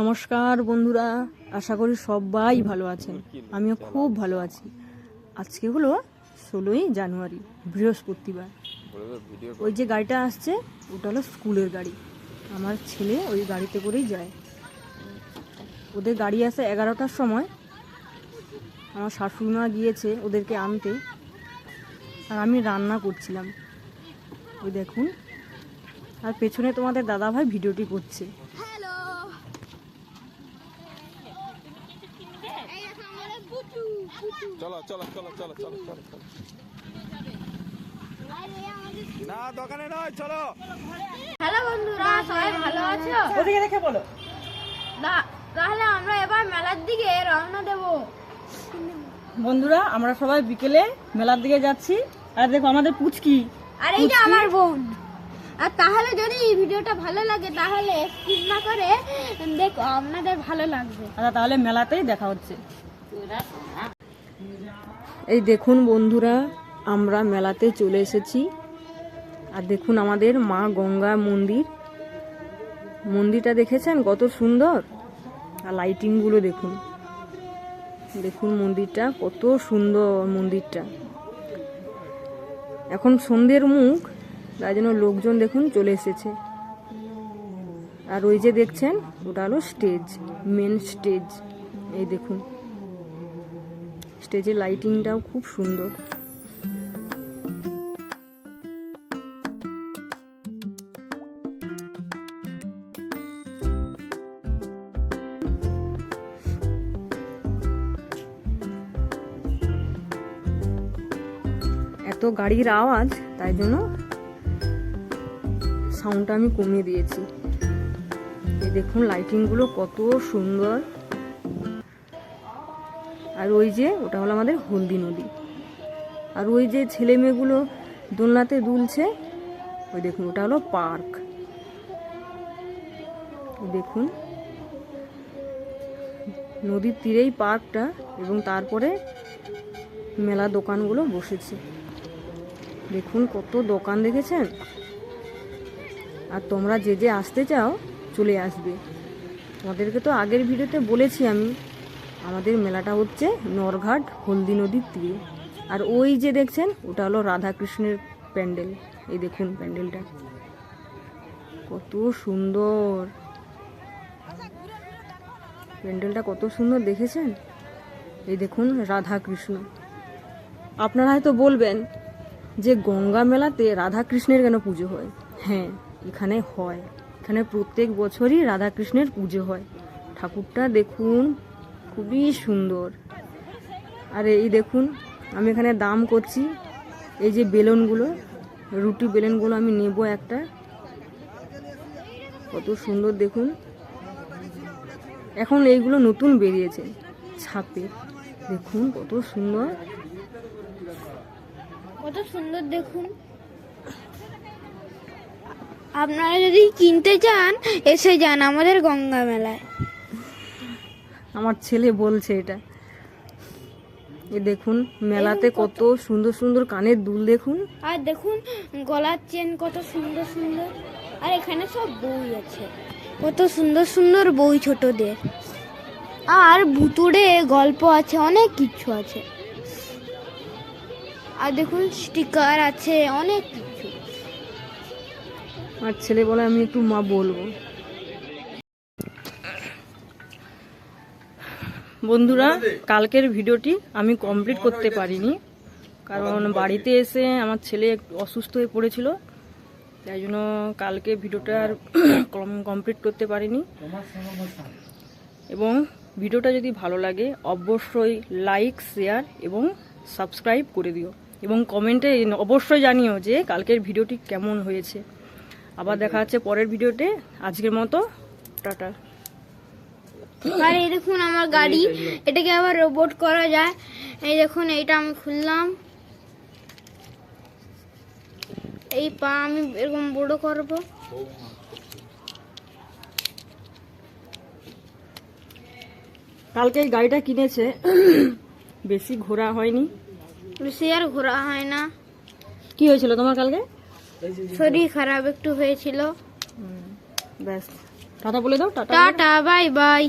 নমস্কার বন্ধুরা, আশা করি সবাই ভালো আছেন। আমিও খুব ভালো আছি। আজকে হলো ষোলোই জানুয়ারি, বৃহস্পতিবার। ওই যে গাড়িটা আসছে, ওটা হলো স্কুলের গাড়ি। আমার ছেলে ওই গাড়িতে করেই যায়। ওদের গাড়ি আসে এগারোটার সময়। আমার শাশুড়িমা গিয়েছে ওদেরকে আনতে। আর আমি রান্না করছিলাম। ওই দেখুন, আর পেছনে তোমাদের দাদাভাই ভিডিওটি করছে হ্যালো এই দেখো আমাদের বুটু বুটু চলো চলো চলো চলো চলো চলো। চলো। আরে আমাদের না দোকানে নয় চলো। হ্যালো বন্ধুরা সবাই ভালো আছো? ওদিকে দেখে বলো। না- তাহলে আমরা এবার মেলার দিকে রওনা দেব। বন্ধুরা আমরা সবাই বিকেলে মেলার দিকে যাচ্ছি। আর দেখো আমাদের পুচকি। আর এইটা আমার বোন। আর তাহলে যদি এই ভিডিওটা ভালো লাগে তাহলে স্কিপ না করে দেখো আপনাদের ভালো লাগবে। আচ্ছা তাহলে মেলাতেই দেখা হচ্ছে। এই দেখুন বন্ধুরা, আমরা মেলাতে চলে এসেছি। আর দেখুন আমাদের মা গঙ্গা মন্দির। মন্দিরটা দেখেছেন? কত সুন্দর। আর লাইটিংগুলো দেখুন। দেখুন মন্দিরটা, কত সুন্দর মন্দিরটা। এখন সন্ধ্যের মুখ, তাই জন্য লোকজন দেখুন চলে এসেছে। আর ওই যে দেখছেন, ওটা হলো স্টেজ মেন স্টেজ এই দেখুন। স্টেজের লাইটিংটাও খুব সুন্দর। এত গাড়ির আওয়াজ, তাই জন্য সাউন্ডটা আমি কমিয়ে দিয়েছি। দেখুন লাইটিংগুলো কত সুন্দর। আর ওই যে, ওটা হলো আমাদের হলদি নদী। আর ওই যে ছেলে মেয়েগুলো দোলনাতে দুলছে, ওই দেখুন, ওটা হলো পার্ক। দেখুন, নদীর তীরেই পার্কটা এবং তারপরে মেলা দোকানগুলো বসেছে। দেখুন, কত দোকান দেখেছেন? আর তোমরা যে যে আসতে চাও, চলে আসবে। তোমাদেরকে তো আগের ভিডিওতে বলেছি আমি আমাদের মেলাটা হচ্ছে নরঘাট হলদি নদীর তীরে। আর ওই যে দেখছেন, ওটা হলো রাধাকৃষ্ণের প্যান্ডেল। এই দেখুন প্যান্ডেলটা। কত সুন্দর। প্যান্ডেলটা কত সুন্দর দেখেছেন? এই দেখুন রাধাকৃষ্ণ। আপনারা হয়তো বলবেন যে গঙ্গা মেলাতে রাধাকৃষ্ণের কেন পুজো হয়? হ্যাঁ এখানে হয়। এখানে প্রত্যেক বছরই রাধাকৃষ্ণের পুজো হয়। ঠাকুরটা দেখুন খুবই সুন্দর। আর এই দেখুন, আমি এখানে দাম করছি। এই যে বেলুনগুলো, রুটি বেলুনগুলো আমি নেব একটা। কত সুন্দর দেখুন। এখন এইগুলো নতুন বেরিয়েছে, ছাপে। দেখুন, কত সুন্দর। কত সুন্দর দেখুন। আপনারা যদি কিনতে চান, এসে যান আমাদের গঙ্গা মেলায়। আমার ছেলে বলছে এটা। এ দেখুন মেলাতে কত সুন্দর সুন্দর কানের দুল দেখুন। আর দেখুন গলার চেন কত সুন্দর সুন্দর। আর এখানে সব বই আছে। কত সুন্দর সুন্দর বই ছোটদের। আর ভুতুড়ে গল্প আছে অনেক কিছু আছে। আর দেখুন স্টিকার আছে অনেক কিছু। আমার ছেলে বলে আমি একটু মা বলব। বন্ধুরা, কালকের ভিডিওটি আমি কমপ্লিট করতে পারিনি। কারণ বাড়িতে এসে আমার ছেলে অসুস্থ হয়ে পড়েছিল। তাই জন্য কালকে ভিডিওটা আর কমপ্লিট করতে পারিনি। এবং ভিডিওটা যদি ভালো লাগে, অবশ্যই লাইক শেয়ার এবং সাবস্ক্রাইব করে দিও। এবং কমেন্টে অবশ্যই জানিও যে কালকের ভিডিওটি কেমন হয়েছে। আবার দেখা হচ্ছে পরের ভিডিওতে। আজকের মতো, টাটা। আর এই দেখুন আমার গাড়ি। এটাকে আবার রোবট করা যায়। এই দেখুন এইটা আমি খুললাম। এই পা আমি এরকম বড় করব। কালকে এই গাড়িটা কিনেছে বেশি ঘোরা হয়নি। বেশি আর ঘোরা হয় না। কি হয়েছিল তোমার কালকে? শরীর খারাপ একটু হয়েছিল। ব্যাস। টাটা বলে দাও টাটা। Tata bye bye.